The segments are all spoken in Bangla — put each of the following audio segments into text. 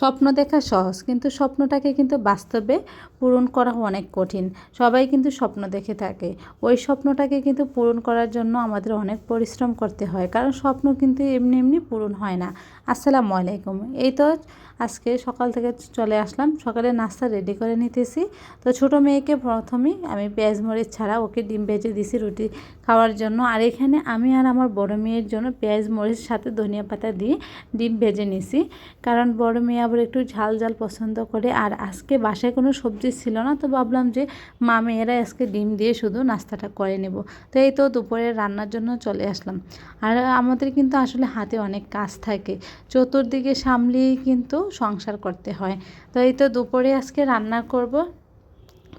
স্বপ্ন দেখা সহজ, কিন্তু স্বপ্নটাকে কিন্তু বাস্তবে পূরণ করা অনেক কঠিন। সবাই কিন্তু স্বপ্ন দেখে থাকে। ওই স্বপ্নটাকে কিন্তু পূরণ করার জন্য আমাদের অনেক পরিশ্রম করতে হয়, কারণ স্বপ্ন কিন্তু এমনি এমনি পূরণ হয় না। আসসালামু আলাইকুম। এই তো আজকে সকাল থেকে চলে আসলাম। সকালে নাস্তা রেডি করে নিতেছি। তো ছোট মেয়েকে প্রথমেই আমি পেঁয়াজ মরিচ ছাড়া ওকে ডিম ভেজে দিছি রুটি খাওয়ার জন্য। আর এখানে আমি আর আমার বড় মেয়ের জন্য পেঁয়াজ মরিচ সাথে ধনিয়া পাতা দিয়ে ডিম ভেজে নিছি। কারণ বড় মেয়ে আবার একটু ঝাল ঝাল পছন্দ করে। আর আজকে বাসায় কোনো সবজি ছিল না, তো ভাবলাম যে মা মেয়েরা আজকে ডিম দিয়ে শুধু নাস্তাটা করে নেব। তো এই তো দুপুরে রান্নার জন্য চলে আসলাম। আর আমাদের কিন্তু আসলে হাতে অনেক কাজ থাকে। চতুর্দিকে সামলিয়েই কিন্তু সংসার করতে হয়। তো এই তো দুপুরে আজকে রান্না করব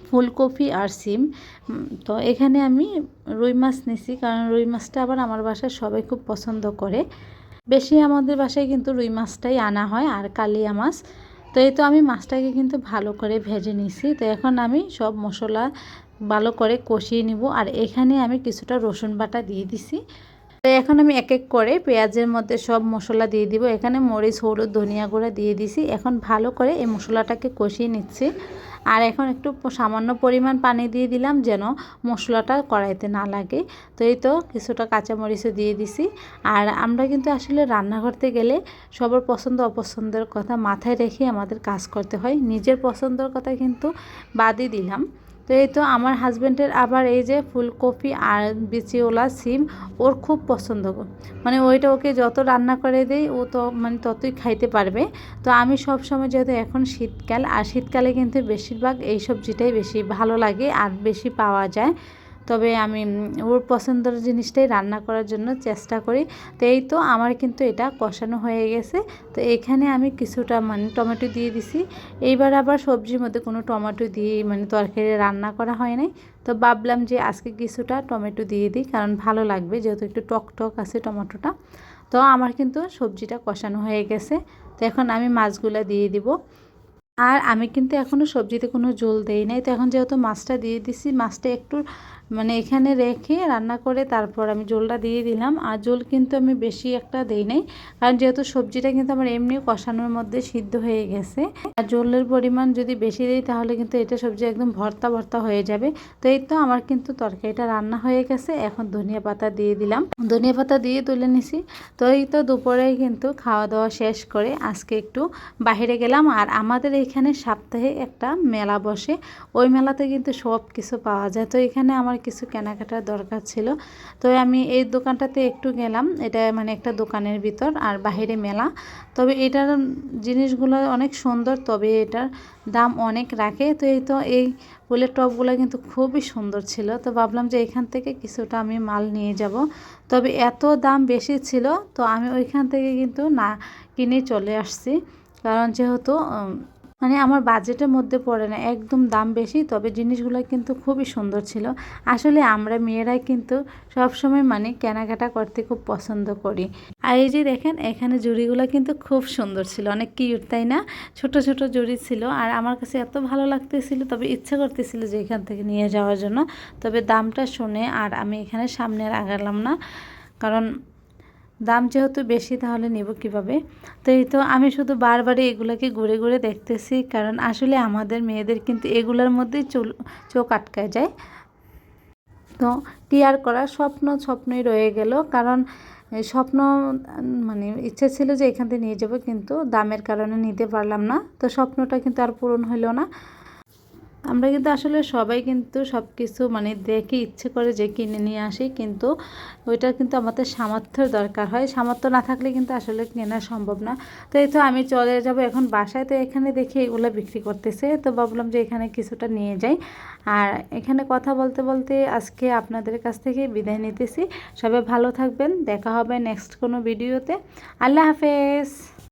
ফুলকপি আর সিম। তো এখানে আমি রুই মাছ নিছি, কারণ রুই মাছটা আবার আমার বাসায় সবাই খুব পছন্দ করে। বেশি আমাদের বাসায় কিন্তু রুই মাছটাই আনা হয় আর কালিয়া মাছ। তো এই তো আমি মাছটাকে কিন্তু ভালো করে ভেজে নিছি। তো এখন আমি সব মশলা ভালো করে কষিয়ে নিব আর এখানে আমি কিছুটা রসুন বাটা দিয়ে দিছি। তো এখন আমি এক এক করে পেঁয়াজের মধ্যে সব মশলা দিয়ে দিব। এখানে মরিচ, হলুদ, ধনিয়া গুঁড়া দিয়ে দিছি। এখন ভালো করে এই মশলাটাকে কষিয়ে নিচ্ছি। আর এখন একটু সামান্য পরিমাণ পানি দিয়ে দিলাম যেন মশলাটা কড়াইতে না লাগে। তো এই তো কিছুটা কাঁচামরিচও দিয়ে দিছি। আর আমরা কিন্তু আসলে রান্না করতে গেলে সবার পছন্দ অপছন্দের কথা মাথায় রেখে আমাদের কাজ করতে হয়। নিজের পছন্দের কথা কিন্তু বাদই দিলাম। তো এই তো আমার হাজব্যান্ডের আবার এই যে ফুলকপি আর বিচিওলা সিম, ওর খুব পছন্দ। মানে ওইটা ওকে যত রান্না করে দেয় ও তো মানে ততই খাইতে পারবে। তো আমি সব সময় যেহেতু এখন শীতকাল, আর শীতকালে কিন্তু বেশিরভাগ এই সবজিটাই বেশি ভালো লাগে আর বেশি পাওয়া যায়। তবে আমি ওর পছন্দের জিনিসটাই রান্না করার জন্য চেষ্টা করি। তো এই তো আমার কিন্তু এটা কষানো হয়ে গেছে। তো এখানে আমি কিছুটা মানে টমেটো দিয়ে দিছি। এইবার আবার সবজির মধ্যে কোনো টমেটো দিয়ে মানে তরকারি রান্না করা হয় নাই। তো ভাবলাম যে আজকে কিছুটা টমেটো দিয়ে দিই, কারণ ভালো লাগবে যেহেতু একটু টক টক আছে টমেটোটা। তো আমার কিন্তু সবজিটা কষানো হয়ে গেছে। তো এখন আমি মাছগুলো দিয়ে দিব। আর আমি কিন্তু এখনও সবজিতে কোনো জল দেই নাই। তো এখন যেহেতু মাছটা দিয়ে দিছি, মাছটা একটু মানে এখানে রেখে রান্না করে তারপর আমি জলটা দিয়ে দিলাম। আর জল কিন্তু আমি বেশি একটা দেই নাই। কারণ যেহেতু সবজিটা কিন্তু আমার এমনি কষানোর মধ্যে সিদ্ধ হয়ে গেছে। আর জলের পরিমাণ যদি বেশি দিই তাহলে কিন্তু এটা সবজি একদম ভর্তা ভর্তা হয়ে যাবে। তো এই তো আমার কিন্তু তরকারিটা রান্না হয়ে গেছে। এখন ধনিয়া পাতা দিয়ে দিলাম। ধনিয়া পাতা দিয়ে তুলে নিছি। তো এই তো দুপুরে কিন্তু খাওয়া দাওয়া শেষ করে আজকে একটু বাহিরে গেলাম। আর আমাদের এখানে সপ্তাহে একটা মেলা বসে। ওই মেলাতে কিন্তু সব কিছু পাওয়া যায়। তো এখানে আমার কিছু কেনাকাটার দরকার ছিল। তো আমি এই দোকানটাতে একটু গেলাম। এটা মানে একটা দোকানের ভিতর আর বাহিরে মেলা। তবে এটার জিনিসগুলো অনেক সুন্দর, তবে এটার দাম অনেক রাখে। তো এই তো এই ফুলের টপগুলো কিন্তু খুবই সুন্দর ছিল। তো ভাবলাম যে এখান থেকে কিছুটা আমি মাল নিয়ে যাব। তবে এত দাম বেশি ছিল, তো আমি ওইখান থেকে কিন্তু না কিনে চলে আসছি। কারণ যেহেতু মানে আমার বাজেটের মধ্যে পড়ে না, একদম দাম বেশি, তবে জিনিসগুলো কিন্তু খুবই সুন্দর ছিল। আসলে আমরা মেয়েরাই কিন্তু সবসময় মানে কেনাকাটা করতে খুব পছন্দ করি। আর এই যে দেখেন, এখানে জুড়িগুলো কিন্তু খুব সুন্দর ছিল, অনেক কিউট তাই না? ছোট ছোট জুড়ি ছিল, আর আমার কাছে এত ভালো লাগতেছিল, তবে ইচ্ছা করতেছিল যে এখান থেকে নিয়ে যাওয়ার জন্য। তবে দামটা শুনে আর আমি এখানে সামনে আগালাম না, কারণ দাম যেহেতু বেশি, তাহলে নেব কীভাবে? তো এই তো আমি শুধু বারবারই এগুলোকে ঘুরে ঘুরে দেখতেছি, কারণ আসলে আমাদের মেয়েদের কিন্তু এগুলোর মধ্যেই চুল, চোখ আটকায় যায়। তো টিয়ার করার স্বপ্ন স্বপ্নই রয়ে গেল, কারণ স্বপ্ন মানে ইচ্ছে ছিল যে এখান থেকে নিয়ে যাব, কিন্তু দামের কারণে নিতে পারলাম না। তো স্বপ্নটা কিন্তু আর পূরণ হলো না। আমরা কিন্তু আসলে সবাই কিন্তু সব কিছু মানে দেখে ইচ্ছে করে যে কিনে নিয়ে আসি, কিন্তু ওইটা কিন্তু আমাদের সামর্থ্যের দরকার হয়। সামর্থ্য না থাকলে কিন্তু আসলে কেনা সম্ভব না। তো এই তো আমি চলে যাব এখন বাসায়। তো এখানে দেখি এগুলো বিক্রি করতেছে। তো ভাবলাম যে এখানে কিছুটা নিয়ে যাই। আর এখানে কথা বলতে বলতে আজকে আপনাদের কাছ থেকে বিদায় নিতেছি। সবাই ভালো থাকবেন। দেখা হবে নেক্সট কোনো ভিডিওতে। আল্লাহ হাফেজ।